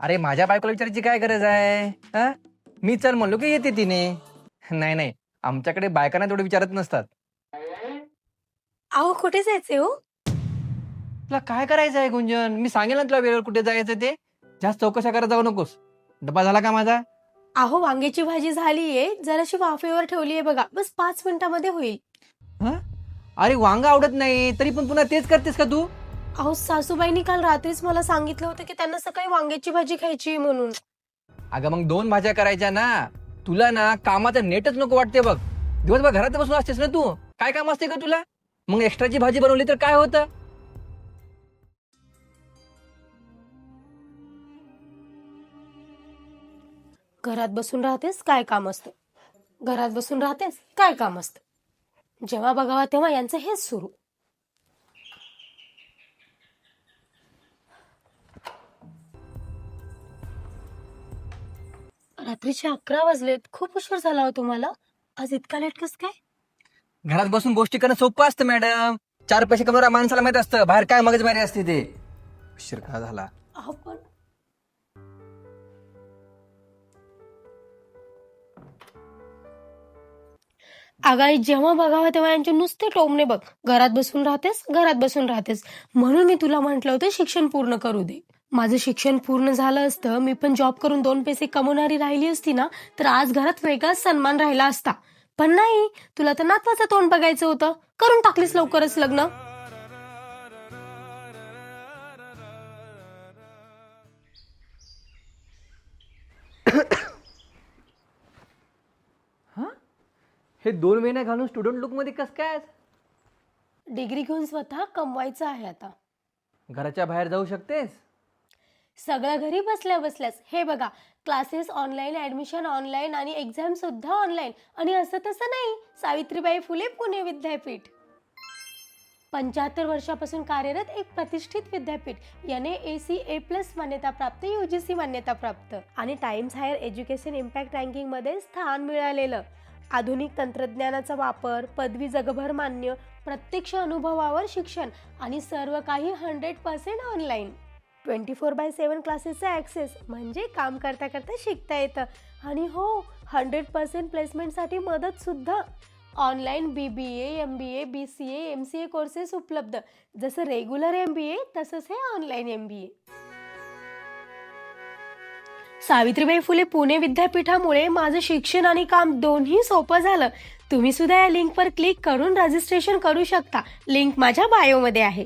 अरे माझ्या बायकोला विचारायची काय गरज आहे? हा? मी चल म्हणलो की येते तिने. नाही नाही. आमच्याकडे बायकांना तेवढे विचारत नसतात. अहो कुठे जायचे हो? तुला काय करायचं आहे गुंजन? मी सांगेल ना तुला वेळेवर कुठे जायचं ते. जास्त चौकशा करत जाऊ नकोस. डबा झाला का माझा? अहो वांग्याची भाजी झालीये. जराशी वाफेवर ठेवलीये बघा. बस पाच मिनिटामध्ये होईल? अरे वांग आवडत नाही. तरी पण पुन्हा तेच करतेस का तू? अहो सासूबाईंनी काल रात्रीच मला सांगितलं होतं की त्यांना सकाळी वांग्याची भाजी खायची आहे म्हणून. अगं मग दोन भाज्या करायच्या ना. तुला ना कामाचं नेटच नको वाटते बघ. दिवसभर घरात बसून असतेस ना तू. काय काम असते का तुला? मग एक्स्ट्राची भाजी बनवली तर काय होतं? घरात बसून राहतेस काय काम असतं? घरात बसून राहतेस काय काम असतं? जेव्हा बघावा तेव्हा यांचं हेच सुरू. रात्रीचे अकरा वाजलेत. खूप उशीर झाला हो तुम्हाला. आज इतका लेट कस काय? घरात बसून गोष्टी करणं सोपं असतं मॅडम चार पैसे कमवणाऱ्या माणसाला माहीत असतं. बाहेर काय मगजमारी असते ते. उशीर का झाला? अहो पण आगाई जेव्हा बघावं तेव्हा यांचे नुसते टोमणे बघ. घरात बसून राहतेस घरात बसून राहतेस. म्हणून मी तुला म्हंटल होतं शिक्षण पूर्ण करू दे. माझं शिक्षण पूर्ण झालं असतं मी पण जॉब करून दोन पैसे कमवणारी राहिली असती ना तर आज घरात वेगळाच सन्मान राहिला असता. पण नाही तुला तर नातवाचं तोंड बघायचं होतं. करून टाकलीस लवकरच लग्न. हे? दोन महिने घालून स्टुडंट लुकमध्ये कस काय डिग्री घेऊन स्वतः कमवायचं आहे आता. घराच्या बाहेर जाऊ शकतेस? सगळं घरी बसल्या बसल्याच. हे बघा क्लासेस ऑनलाईन ॲडमिशन ऑनलाईन आणि एक्झाम सुद्धा ऑनलाईन आणि असं तसं नाही सावित्रीबाई फुले पुणे विद्यापीठ. पंच्याहत्तर वर्षापासून कार्यरत एक प्रतिष्ठित विद्यापीठ. याने ए सी ए प्लस मान्यताप्राप्त यू जी सी मान्यताप्राप्त आणि टाइम्स हायर एज्युकेशन इम्पॅक्ट रँकिंगमध्ये स्थान मिळालेलं. आधुनिक तंत्रज्ञानाचा वापर पदवी जगभर मान्य प्रत्यक्ष अनुभवावर शिक्षण आणि सर्व काही hundred percent online twenty four by seven क्लासेसचा access म्हणजे काम करता करता शिकता येतं. आणि हो हंड्रेड पर्सेंट प्लेसमेंटसाठी मदतसुद्धा. Online B B A M B A B C A M C A courses उपलब्ध. जसं रेग्युलर एम बी ए तसंच हे online M B A Savitribai Phule Pune विद्यापीठामुळे माझं शिक्षण आणि काम दोन्ही सोपं झालं. तुम्ही सुद्धा या लिंकवर क्लिक करून रजिस्ट्रेशन करू शकता. लिंक माझ्या बायोमध्ये आहे.